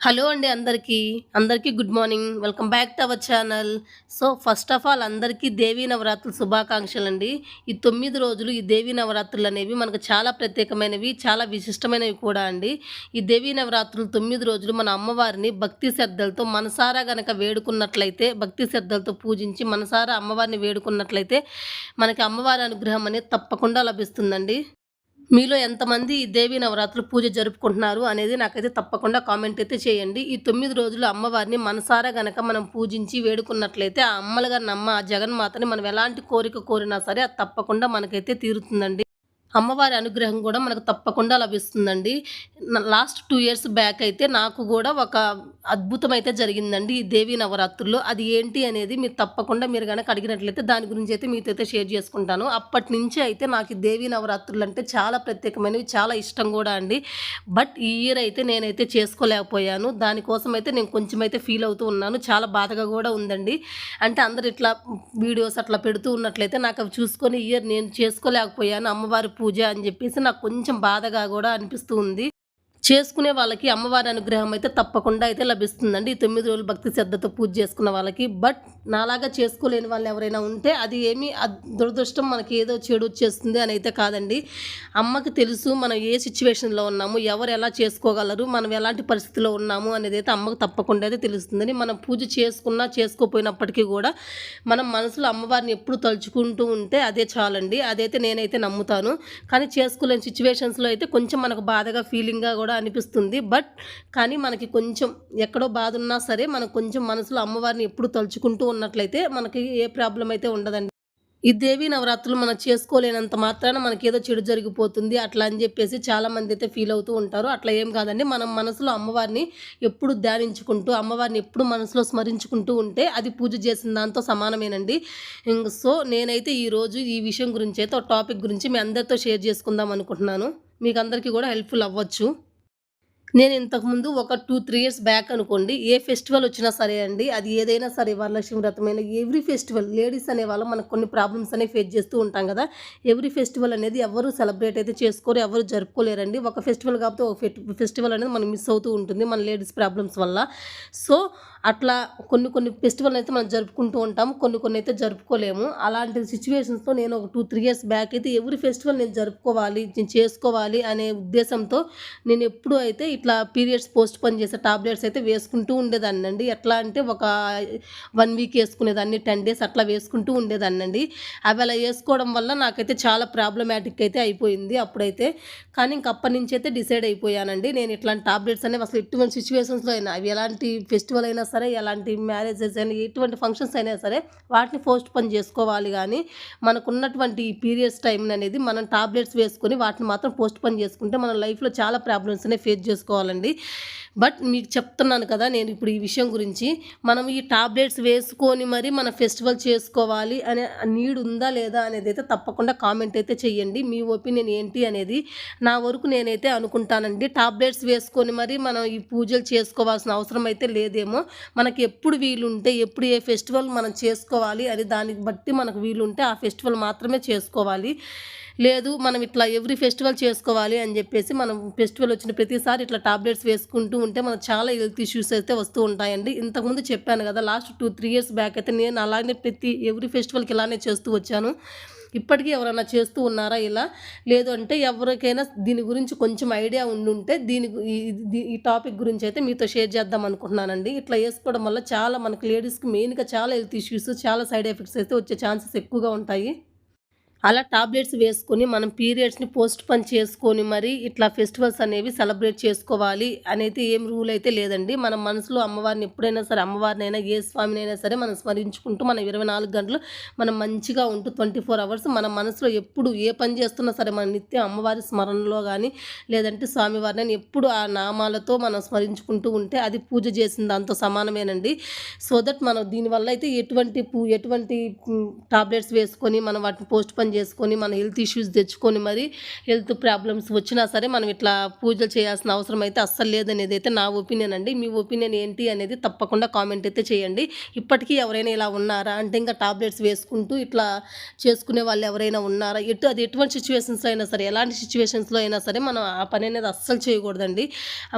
Hello అండి అందరికీ. అందరికీ good morning. Welcome back to our channel. So first of all అందరికీ దేవీ నవరాత్రులు శుభాకాంక్షలు అండి ఈ తొమ్మిది రోజులు ఈ దేవీ నవరాత్రులు అనేవి మనకు చాలా ప్రత్యేకమైనవి చాలా విశిష్టమైనవి కూడా అండి. ఈ దేవీ నవరాత్రులు తొమ్మిది రోజులు మన అమ్మవారిని భక్తి శ్రద్ధలతో మనసారా గనక వేడుకున్నట్లయితే భక్తి శ్రద్ధలతో పూజించి మనసారా అమ్మవారిని వేడుకున్నట్లయితే మనకి అమ్మవారి అనుగ్రహం అనేది తప్పకుండా లభిస్తుందండి. మీలో ఎంతమంది ఈ దేవి నవరాత్రులు పూజ జరుపుకుంటున్నారు అనేది నాకైతే తప్పకుండా కామెంట్ అయితే చేయండి. ఈ తొమ్మిది రోజులు అమ్మవారిని మనసారా గనక మనం పూజించి వేడుకున్నట్లయితే ఆ అమ్మలుగా నమ్మ ఆ జగన్మాతని మనం ఎలాంటి కోరిక కోరినా సరే అది తప్పకుండా మనకైతే తీరుతుందండి. అమ్మవారి అనుగ్రహం కూడా మనకు తప్పకుండా లభిస్తుందండి. లాస్ట్ టూ ఇయర్స్ బ్యాక్ అయితే నాకు కూడా ఒక అద్భుతం అయితే జరిగిందండి ఈ దేవీ నవరాత్రుల్లో. అది ఏంటి అనేది మీరు తప్పకుండా మీరు కనుక అడిగినట్లయితే దాని గురించి అయితే మీతో అయితే షేర్ చేసుకుంటాను. అప్పటి నుంచి అయితే నాకు ఈ దేవీ నవరాత్రులు అంటే చాలా ప్రత్యేకమైనవి చాలా ఇష్టం కూడా అండి. బట్ ఈ ఇయర్ అయితే నేనైతే చేసుకోలేకపోయాను. దానికోసం అయితే నేను కొంచెం అయితే ఫీల్ అవుతూ ఉన్నాను. చాలా బాధగా కూడా ఉందండి. అంటే అందరు ఇట్లా వీడియోస్ అట్లా పెడుతూ ఉన్నట్లయితే నాకు అవి చూసుకొని ఇయర్ నేను చేసుకోలేకపోయాను. అమ్మవారి పూజ అని చెప్పేసి నాకు కొంచెం బాధగా కూడా అనిపిస్తూ ఉంది. చేసుకునే వాళ్ళకి అమ్మవారి అనుగ్రహం అయితే తప్పకుండా అయితే లభిస్తుందండి. ఈ తొమ్మిది రోజులు భక్తి శ్రద్ధతో పూజ చేసుకున్న వాళ్ళకి. బట్ నాలాగా చేసుకోలేని వాళ్ళు ఎవరైనా ఉంటే అది ఏమీ దురదృష్టం మనకి ఏదో చెడు వచ్చేస్తుంది అని అయితే కాదండి. అమ్మకి తెలుసు మనం ఏ సిచ్యువేషన్లో ఉన్నాము ఎవరు ఎలా చేసుకోగలరు మనం ఎలాంటి పరిస్థితిలో ఉన్నాము అనేది అయితే అమ్మకు తప్పకుండా అయితే తెలుస్తుందని మనం పూజ చేసుకున్నా చేసుకోపోయినప్పటికీ కూడా మనం మనసులో అమ్మవారిని ఎప్పుడు తలుచుకుంటూ ఉంటే అదే చాలండి. అదైతే నేనైతే నమ్ముతాను. కానీ చేసుకోలేని సిచ్యువేషన్స్లో అయితే కొంచెం మనకు బాధగా ఫీలింగ్గా కూడా అనిపిస్తుంది. బట్ కానీ మనకి కొంచెం ఎక్కడో బాధ ఉన్నా సరే మనకు కొంచెం మనసులో అమ్మవారిని ఎప్పుడు తలుచుకుంటూ ఉన్నట్లయితే మనకి ఏ ప్రాబ్లం అయితే ఉండదండి. ఈ దేవి నవరాత్రులు మనం చేసుకోలేనంత మాత్రాన మనకి ఏదో చెడు జరిగిపోతుంది. అట్లా అని చెప్పేసి చాలా మంది అయితే ఫీల్ అవుతూ ఉంటారు. అట్లా ఏం కాదండి. మనం మనసులో అమ్మవారిని ఎప్పుడు ధ్యానించుకుంటూ అమ్మవారిని ఎప్పుడు మనసులో స్మరించుకుంటూ ఉంటే అది పూజ చేసిన దాంతో సమానమేనండి. సో నేనైతే ఈరోజు ఈ విషయం గురించి అయితే ఒక టాపిక్ గురించి మీ అందరితో షేర్ చేసుకుందాం అనుకుంటున్నాను. మీకు అందరికీ కూడా హెల్ప్ఫుల్ అవ్వచ్చు. నేను ఇంతకుముందు ఒక టూ త్రీ ఇయర్స్ బ్యాక్ అనుకోండి ఏ ఫెస్టివల్ వచ్చినా సరే అండి అది ఏదైనా సరే వరలక్ష్మి వ్రతమైన ఎవ్రీ ఫెస్టివల్ లేడీస్ అనే వాళ్ళు మనకు కొన్ని ప్రాబ్లమ్స్ అనేవి ఫేస్ చేస్తూ ఉంటాం కదా. ఎవ్రీ ఫెస్టివల్ అనేది ఎవరు సెలబ్రేట్ అయితే చేసుకోరు ఎవరు జరుపుకోలేరండి. ఒక ఫెస్టివల్ కాబట్టి ఒక ఫెస్టివల్ అనేది మనం మిస్ అవుతూ ఉంటుంది మన లేడీస్ ప్రాబ్లమ్స్ వల్ల. సో అట్లా కొన్ని కొన్ని ఫెస్టివల్ అయితే మనం జరుపుకుంటూ ఉంటాం కొన్ని కొన్ని అయితే జరుపుకోలేము. అలాంటి సిచ్యువేషన్స్తో నేను ఒక టూ త్రీ ఇయర్స్ బ్యాక్ అయితే ఎవ్రీ ఫెస్టివల్ నేను జరుపుకోవాలి నేను చేసుకోవాలి అనే ఉద్దేశంతో నేను ఎప్పుడు అయితే ఇట్లా పీరియడ్స్ పోస్ట్ పోన్ చేసే టాబ్లెట్స్ అయితే వేసుకుంటూ ఉండేదాన్ని అండి. ఎట్లా అంటే ఒక వన్ వీక్ వేసుకునేదాన్ని టెన్ డేస్ అట్లా వేసుకుంటూ ఉండేదాన్ని అండి అవి అలా వేసుకోవడం వల్ల నాకైతే చాలా ప్రాబ్లమాటిక్ అయితే అయిపోయింది అప్పుడైతే. కానీ ఇంకప్పటి నుంచి అయితే డిసైడ్ అయిపోయానండి. నేను ఇట్లాంటి టాబ్లెట్స్ అనేవి అసలు ఎటువంటి సిచ్యువేషన్స్లో అయినా అవి ఎలాంటి ఫెస్టివల్ అయినా సరే ఎలాంటి మ్యారేజెస్ అయినా ఎటువంటి ఫంక్షన్స్ అయినా సరే వాటిని పోస్ట్ పోన్ చేసుకోవాలి కానీ మనకున్నటువంటి పీరియడ్స్ టైం అనేది మనం టాబ్లెట్స్ వేసుకొని వాటిని మాత్రం పోస్ట్ పోన్ చేసుకుంటే మన లైఫ్లో చాలా ప్రాబ్లమ్స్ అనేవి ఫేస్ చేసుకోవాలండి. బట్ మీకు చెప్తున్నాను కదా నేను ఇప్పుడు ఈ విషయం గురించి. మనం ఈ టాబ్లెట్స్ వేసుకొని మరి మన ఫెస్టివల్ చేసుకోవాలి అనే నీడ్ ఉందా లేదా అనేది అయితే తప్పకుండా కామెంట్ అయితే చేయండి మీ ఒపీనియన్ ఏంటి అనేది నా వరకు నేనైతే అనుకుంటానండి. టాబ్లెట్స్ వేసుకొని మరి మనం ఈ పూజలు చేసుకోవాల్సిన అవసరం అయితే లేదేమో. మనకి ఎప్పుడు వీలుంటే ఎప్పుడు ఏ ఫెస్టివల్ మనం చేసుకోవాలి అని దానికి బట్టి మనకు వీలుంటే ఆ ఫెస్టివల్ మాత్రమే చేసుకోవాలి. లేదు మనం ఇట్లా ఎవ్రీ ఫెస్టివల్ చేసుకోవాలి అని చెప్పేసి మనం ఫెస్టివల్ వచ్చిన ప్రతిసారి ఇట్లా టాబ్లెట్స్ వేసుకుంటూ ఉంటే మనకు చాలా హెల్త్ ఇష్యూస్ అయితే వస్తూ ఉంటాయండి. ఇంతకుముందు చెప్పాను కదా last two three years back అయితే నేను అలానే ప్రతి ఎవ్రీ ఫెస్టివల్కి ఇలానే చేస్తూ వచ్చాను. ఇప్పటికీ ఎవరైనా చేస్తూ ఉన్నారా ఇలా? లేదు అంటే ఎవరికైనా దీని గురించి కొంచెం ఐడియా ఉండుంటే దీని గు- ఈ- ఈ టాపిక్ గురించి అయితే మీతో షేర్ చేద్దాం అనుకుంటున్నానండి. ఇట్లా వేసుకోవడం వల్ల చాలా మనకి లేడీస్కి మెయిన్గా చాలా హెల్త్ ఇష్యూస్ చాలా సైడ్ ఎఫెక్ట్స్ అయితే వచ్చే ఛాన్సెస్ ఎక్కువగా ఉంటాయి. అలా టాబ్లెట్స్ వేసుకొని మనం పీరియడ్స్ని పోస్ట్ పని చేసుకొని మరి ఇట్లా ఫెస్టివల్స్ అనేవి సెలబ్రేట్ చేసుకోవాలి అనేది ఏం రూల్ అయితే లేదండి. మన మనసులో అమ్మవారిని ఎప్పుడైనా సరే అమ్మవారినైనా ఏ స్వామినైనా సరే మనం స్మరించుకుంటూ మనం ఇరవై నాలుగు గంటలు మనం మంచిగా ఉంటూ ట్వంటీ ఫోర్ అవర్స్ మన మనసులో ఎప్పుడు ఏ పని చేస్తున్నా సరే మన నిత్యం అమ్మవారి స్మరణలో కానీ లేదంటే స్వామివారిని ఎప్పుడు ఆ నామాలతో మనం స్మరించుకుంటూ ఉంటే అది పూజ చేసిన దాంతో సమానమేనండి. సో దట్ మనం దీనివల్ల అయితే ఎటువంటి పూ ఎటువంటి టాబ్లెట్స్ వేసుకొని మనం వాటిని పోస్ట్ పని చేసుకొని మన హెల్త్ ఇష్యూస్ తెచ్చుకొని మరి హెల్త్ ప్రాబ్లమ్స్ వచ్చినా సరే మనం ఇట్లా పూజలు చేయాల్సిన అవసరం అయితే అస్సలు లేదనేది అయితే నా ఒపీనియన్ అండి. మీ ఒపీనియన్ ఏంటి అనేది తప్పకుండా కామెంట్ అయితే చేయండి. ఇప్పటికీ ఎవరైనా ఇలా ఉన్నారా? అంటే ఇంకా టాబ్లెట్స్ వేసుకుంటూ ఇట్లా చేసుకునే వాళ్ళు ఎవరైనా ఉన్నారా? ఎటు అది ఎటువంటి సిచ్యువేషన్స్లో అయినా సరే ఎలాంటి సిచ్యువేషన్స్లో అయినా సరే మనం ఆ పని అనేది అస్సలు చేయకూడదండి.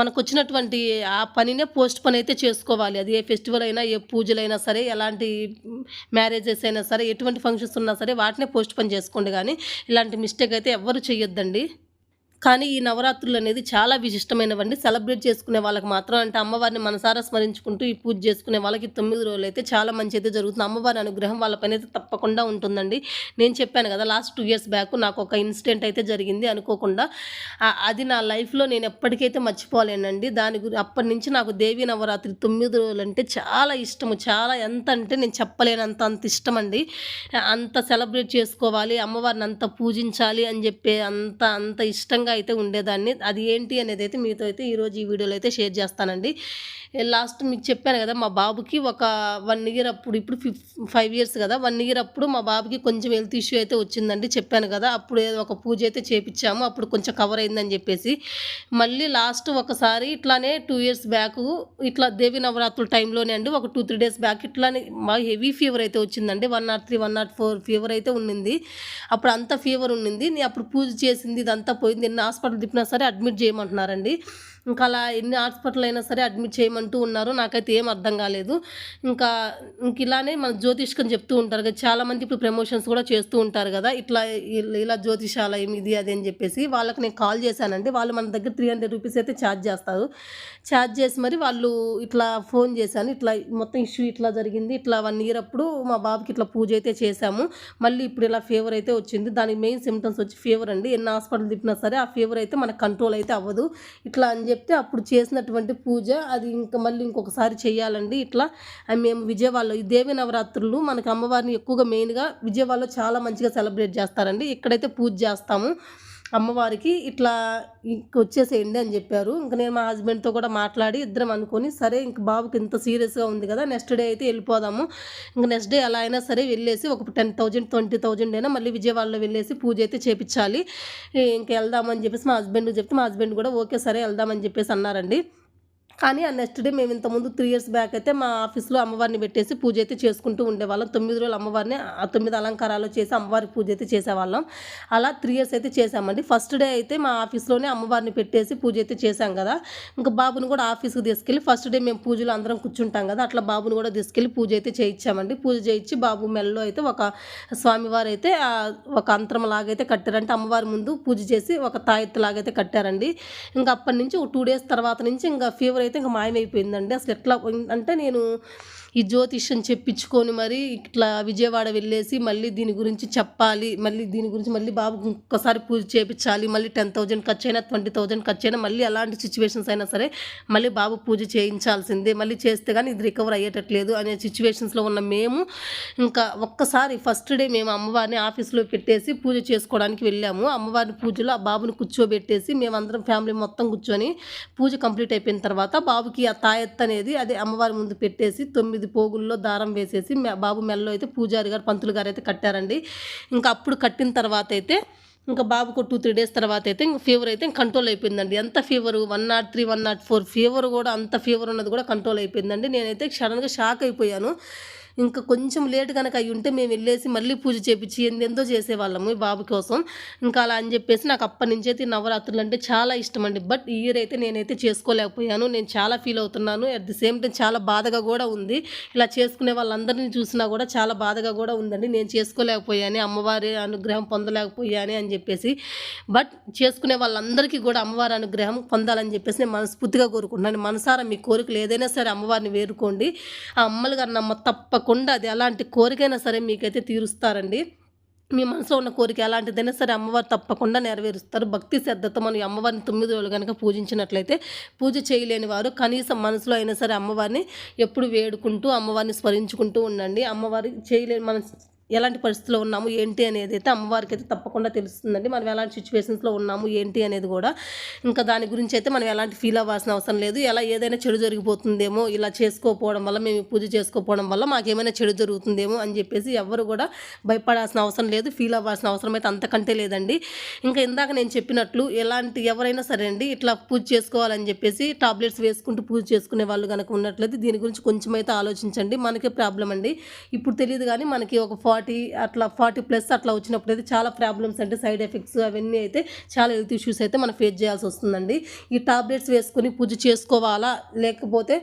మనకు వచ్చినటువంటి ఆ పనినే పోస్ట్ పని అయితే చేసుకోవాలి. అది ఏ ఫెస్టివల్ అయినా ఏ పూజలైనా సరే ఎలాంటి మ్యారేజెస్ అయినా సరే ఎటువంటి ఫంక్షన్స్ ఉన్నా సరే వాటినే పోస్ట్ పని చేసుకోండి కానీ ఇలాంటి మిస్టేక్ అయితే ఎవ్వరు చేయొద్దండి కానీ ఈ నవరాత్రులు అనేది చాలా విశిష్టమైనవండి. సెలబ్రేట్ చేసుకునే వాళ్ళకి మాత్రం అంటే అమ్మవారిని మనసారా స్మరించుకుంటూ ఈ పూజ చేసుకునే వాళ్ళకి తొమ్మిది రోజులు అయితే చాలా మంచి అయితే జరుగుతుంది. అమ్మవారి అనుగ్రహం వాళ్ళపైన అయితే తప్పకుండా ఉంటుందండి. నేను చెప్పాను కదా లాస్ట్ టూ ఇయర్స్ బ్యాక్ నాకు ఒక ఇన్సిడెంట్ అయితే జరిగింది అనుకోకుండా. అది నా లైఫ్లో నేను ఎప్పటికైతే మర్చిపోలేనండి. దాని గురి అప్పటి నుంచి నాకు దేవి నవరాత్రి తొమ్మిది రోజులు అంటే చాలా ఇష్టము. చాలా ఎంత అంటే నేను చెప్పలేనంత అంత ఇష్టం అండి అంత సెలబ్రేట్ చేసుకోవాలి అమ్మవారిని అంత పూజించాలి అని చెప్పే అంత అంత ఇష్టంగా అయితే ఉండేదాన్ని. అది ఏంటి అనేది అయితే మీతో అయితే ఈరోజు ఈ వీడియోలో అయితే షేర్ చేస్తానండి. లాస్ట్ మీకు చెప్పాను కదా మా బాబుకి ఒక వన్ ఇయర్ అప్పుడు ఇప్పుడు ఫిఫ్ ఫైవ్ ఇయర్స్ కదా వన్ ఇయర్ అప్పుడు మా బాబుకి కొంచెం హెల్త్ ఇష్యూ అయితే వచ్చిందండి. చెప్పాను కదా అప్పుడు ఒక పూజ అయితే చేపించాము అప్పుడు కొంచెం కవర్ అయిందని చెప్పేసి. మళ్ళీ లాస్ట్ ఒకసారి ఇట్లానే టూ ఇయర్స్ బ్యాక్ ఇట్లా దేవి నవరాత్రుల టైంలోనే అండి ఒక టూ త్రీ డేస్ బ్యాక్ ఇట్లానే మా హెవీ ఫీవర్ అయితే వచ్చిందండి. One nought three one nought four fever అయితే ఉండింది. అప్పుడు అంత ఫీవర్ ఉండింది. నేను అప్పుడు పూజ చేసింది ఇదంతా పోయింది. ఎన్ని హాస్పిటల్ తిప్పినా సరే అడ్మిట్ చేయమంటున్నారండి. ఇంకా అలా ఎన్ని హాస్పిటల్ అయినా సరే అడ్మిట్ చేయమంటూ ఉన్నారు నాకైతే ఏం అర్థం కాలేదు. ఇంకా ఇంక ఇలానే మన జ్యోతిష్కం చెప్తూ ఉంటారు కదా చాలామంది ఇప్పుడు ప్రమోషన్స్ కూడా చేస్తూ ఉంటారు కదా ఇట్లా ఇలా జ్యోతిషాలయం ఇది అది అని చెప్పేసి వాళ్ళకి నేను కాల్ చేశానండి. వాళ్ళు మన దగ్గర త్రీ హండ్రెడ్ రూపీస్ అయితే ఛార్జ్ చేస్తారు. ఛార్జ్ చేసి మరి వాళ్ళు ఇట్లా ఫోన్ చేశాను. ఇట్లా మొత్తం ఇష్యూ ఇట్లా జరిగింది. ఇట్లా వన్ ఇయర్ అప్పుడు మా బాబుకి ఇట్లా పూజ అయితే చేశాము. మళ్ళీ ఇప్పుడు ఇలా ఫీవర్ అయితే వచ్చింది. దాని మెయిన్ సిమ్టమ్స్ వచ్చి ఫీవర్ అండి. ఎన్ని హాస్పిటల్ తిప్పినా సరే ఆ ఫీవర్ అయితే మనకు కంట్రోల్ అయితే అవ్వదు. ఇట్లా అని చెప్తే అప్పుడు చేసినటువంటి పూజ అది ఇంకా మళ్ళీ ఇంకొకసారి చేయాలండి ఇట్లా. మేము విజయవాడలో ఈ దేవి నవరాత్రులు మనకి అమ్మవారిని ఎక్కువగా మెయిన్గా విజయవాడలో చాలా మంచిగా సెలబ్రేట్ చేస్తారండి. ఇక్కడైతే పూజ చేస్తాము. అమ్మవారికి ఇట్లా ఇంక వచ్చేసేయండి అని చెప్పారు. ఇంకా నేను మా హస్బెండ్తో కూడా మాట్లాడి ఇద్దరం అనుకొని సరే ఇంక బాబుకి ఇంత సీరియస్గా ఉంది కదా నెక్స్ట్ డే అయితే వెళ్ళిపోదాము. ఇంకా నెక్స్ట్ డే ఎలా అయినా సరే వెళ్ళేసి ఒక టెన్ థౌజండ్ ట్వంటీ థౌజండ్ అయినా మళ్ళీ విజయవాడలో వెళ్ళేసి పూజ అయితే చేపించాలి ఇంక వెళ్దామని చెప్పేసి మా హస్బెండ్ చెప్తే మా హస్బెండ్ కూడా ఓకే సరే వెళ్దామని చెప్పేసి అన్నారండి. కానీ ఆ నెక్స్ట్ డే మేము ఇంతకుముందు త్రీ ఇయర్స్ బ్యాక్ అయితే మా ఆఫీస్లో అమ్మవారిని పెట్టేసి పూజ అయితే చేసుకుంటూ ఉండేవాళ్ళం. తొమ్మిది రోజులు అమ్మవారిని ఆ తొమ్మిది అలంకారాలు చేసి అమ్మవారికి పూజ అయితే చేసేవాళ్ళం. అలా త్రీ ఇయర్స్ అయితే చేసామండి. ఫస్ట్ డే అయితే మా ఆఫీస్లోనే అమ్మవారిని పెట్టేసి పూజ అయితే చేశాం కదా. ఇంకా బాబుని కూడా ఆఫీస్కి తీసుకెళ్ళి ఫస్ట్ డే మేము పూజలు అందరం కూర్చుంటాం కదా. అట్లా బాబుని కూడా తీసుకెళ్ళి పూజ అయితే చేయించామండి. పూజ చేయించి బాబు మెల్లో అయితే ఒక స్వామివారు అయితే ఒక అంతరం లాగైతే కట్టారంటే అమ్మవారి ముందు పూజ చేసి ఒక తాయెత్తు లాగైతే కట్టారండి. ఇంకా అప్పటి నుంచి ఒక టూ డేస్ తర్వాత నుంచి ఇంకా ఫీవర్ అయితే ఇంకా మాయమైపోయిందండి. అసలు ఎట్లా అంటే నేను ఈ జ్యోతిష్యం చెప్పించుకొని మరి ఇట్లా విజయవాడ వెళ్ళేసి మళ్ళీ దీని గురించి చెప్పాలి మళ్ళీ దీని గురించి మళ్ళీ బాబుకి ఇంకొకసారి పూజ చేయించాలి మళ్ళీ టెన్ థౌజండ్ ఖర్చు అయినా ట్వంటీ థౌజండ్ ఖర్చు అయినా మళ్ళీ అలాంటి సిచ్యువేషన్స్ అయినా సరే మళ్ళీ బాబు పూజ చేయించాల్సిందే. మళ్ళీ చేస్తే కానీ ఇది రికవర్ అయ్యేటట్లేదు అనే సిచ్యువేషన్స్లో ఉన్న మేము ఇంకా ఒక్కసారి ఫస్ట్ డే మేము అమ్మవారిని ఆఫీస్లో పెట్టేసి పూజ చేసుకోవడానికి వెళ్ళాము. అమ్మవారిని పూజలో ఆ బాబుని కూర్చోబెట్టేసి మేమందరం ఫ్యామిలీ మొత్తం కూర్చొని పూజ కంప్లీట్ అయిపోయిన తర్వాత బాబుకి ఆ తాయెత్త అనేది అదే అమ్మవారి ముందు పెట్టేసి తొమ్మిది పోగుల్లో దారం వేసేసి బాబు మెల్లో అయితే పూజారి గారు పంతులు గారు అయితే కట్టారండి. ఇంకా అప్పుడు కట్టిన తర్వాత అయితే ఇంకా బాబుకు టూ త్రీ డేస్ తర్వాత అయితే ఇంకా ఫీవర్ అయితే కంట్రోల్ అయిపోయిందండి. ఎంత fever? One nought three one nought four fever కూడా అంత ఫీవర్ ఉన్నది కూడా కంట్రోల్ అయిపోయిందండి. నేనైతే సడన్గా షాక్ అయిపోయాను. ఇంకా కొంచెం లేట్ కనుక అయ్యి ఉంటే మేము వెళ్ళేసి మళ్ళీ పూజ చేపించి ఎందెందో చేసేవాళ్ళము ఈ బాబు కోసం. ఇంకా అలా అని చెప్పేసి నాకు అప్పటి నుంచి అయితే నవరాత్రులు అంటే చాలా ఇష్టం అండి బట్ ఈ ఇయర్ అయితే నేనైతే చేసుకోలేకపోయాను. నేను చాలా ఫీల్ అవుతున్నాను. అట్ ది సేమ్ టైం చాలా బాధగా కూడా ఉంది. ఇలా చేసుకునే వాళ్ళందరినీ చూసినా కూడా చాలా బాధగా కూడా ఉందండి. నేను చేసుకోలేకపోయాను అమ్మవారి అనుగ్రహం పొందలేకపోయాను అని చెప్పేసి. బట్ చేసుకునే వాళ్ళందరికీ కూడా అమ్మవారి అనుగ్రహం పొందాలని చెప్పేసి నేను మనస్ఫూర్తిగా కోరుకుంటున్నాను. మనసారా మీ కోరికలు ఏదైనా సరే అమ్మవారిని వేరుకోండి. ఆ అమ్మలు గారు నమ్మ తప్పకుండా అది ఎలాంటి కోరికైనా సరే మీకైతే తీరుస్తారండి. మీ మనసులో ఉన్న కోరిక ఎలాంటిదైనా సరే అమ్మవారు తప్పకుండా నెరవేరుస్తారు. భక్తి శ్రద్ధతో మనం అమ్మవారిని తొమ్మిది రోజులు కనుక పూజించినట్లయితే పూజ చేయలేని వారు కనీసం మనసులో అయినా సరే అమ్మవారిని ఎప్పుడు వేడుకుంటూ అమ్మవారిని స్మరించుకుంటూ ఉండండి. అమ్మవారి చేయలేని మన ఎలాంటి పరిస్థితిలో ఉన్నాము ఏంటి అనేది అయితే అమ్మవారికి అయితే తప్పకుండా తెలుస్తుందండి. మనం ఎలాంటి సిచ్యువేషన్స్లో ఉన్నాము ఏంటి అనేది కూడా ఇంకా దాని గురించి అయితే మనం ఎలాంటి ఫీల్ అవ్వాల్సిన అవసరం లేదు. ఎలా ఏదైనా చెడు జరిగిపోతుందేమో ఇలా చేసుకోకపోవడం వల్ల మేము పూజ చేసుకోకపోవడం వల్ల మాకేమైనా చెడు జరుగుతుందేమో అని చెప్పేసి ఎవరు కూడా భయపడాల్సిన అవసరం లేదు ఫీల్ అవ్వాల్సిన అవసరం అయితే అంతకంటే లేదండి. ఇంకా ఇందాక నేను చెప్పినట్లు ఎలాంటి ఎవరైనా సరే అండి ఇట్లా పూజ చేసుకోవాలని చెప్పేసి టాబ్లెట్స్ వేసుకుంటూ పూజ చేసుకునే వాళ్ళు కనుక ఉన్నట్లయితే దీని గురించి కొంచెం అయితే ఆలోచించండి. మనకే ప్రాబ్లం అండి. ఇప్పుడు తెలియదు కానీ మనకి ఒక ఫార్టీ అట్లా ఫార్టీ ప్లస్ అట్లా వచ్చినప్పుడు అయితే చాలా ప్రాబ్లమ్స్ అంటే సైడ్ ఎఫెక్ట్స్ అవన్నీ అయితే చాలా హెల్త్ ఇష్యూస్ అయితే మనం ఫేస్ చేయాల్సి వస్తుందండి. ఈ టాబ్లెట్స్ వేసుకొని పూజ చేసుకోవాలా? లేకపోతే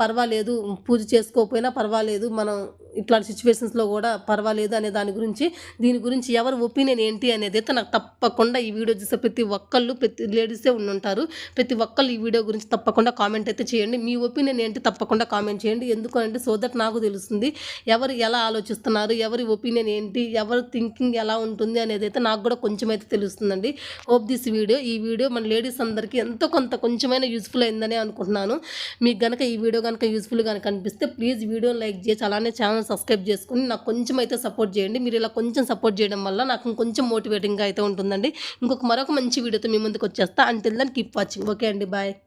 పర్వాలేదు పూజ చేసుకోకపోయినా పర్వాలేదు మనం ఇట్లాంటి సిచ్యువేషన్స్లో కూడా పర్వాలేదు అనే దాని గురించి దీని గురించి ఎవరి ఒపీనియన్ ఏంటి అనేది అయితే నాకు తప్పకుండా ఈ వీడియో చూసే ప్రతి ఒక్కళ్ళు ప్రతి లేడీసే ఉండుంటారు. ప్రతి ఒక్కళ్ళు ఈ వీడియో గురించి తప్పకుండా కామెంట్ అయితే చేయండి. మీ ఒపీనియన్ ఏంటి తప్పకుండా కామెంట్ చేయండి. ఎందుకంటే సో దట్ నాకు తెలుస్తుంది ఎవరు ఎలా ఆలోచిస్తున్నారు ఎవరి ఒపీనియన్ ఏంటి ఎవరి థింకింగ్ ఎలా ఉంటుంది అనేది అయితే నాకు కూడా కొంచెం అయితే తెలుస్తుందండి. హోప్ దిస్ వీడియో ఈ వీడియో మన లేడీస్ అందరికీ ఎంతో కొంత కొంచెమైనా యూస్ఫుల్ అయిందని అనుకుంటున్నాను. మీకు కనుక ఈ వీడియో కనుక యూస్ఫుల్ కనుక అనిపిస్తే ప్లీజ్ వీడియో లైక్ చేసి అలానే ఛానల్ సబ్స్క్రైబ్ చేసుకుని నాకు కొంచెం అయితే సపోర్ట్ చేయండి. మీరు ఇలా కొంచెం సపోర్ట్ చేయడం వల్ల నాకు కొంచెం మోటివేటింగ్గా అయితే ఉంటుందండి. ఇంకొక మరొక మంచి వీడియోతో మీ ముందుకు వచ్చేస్తా. అంటిల్ దాన్ని కీప్ వాచింగ్. ఓకే అండి. బాయ్.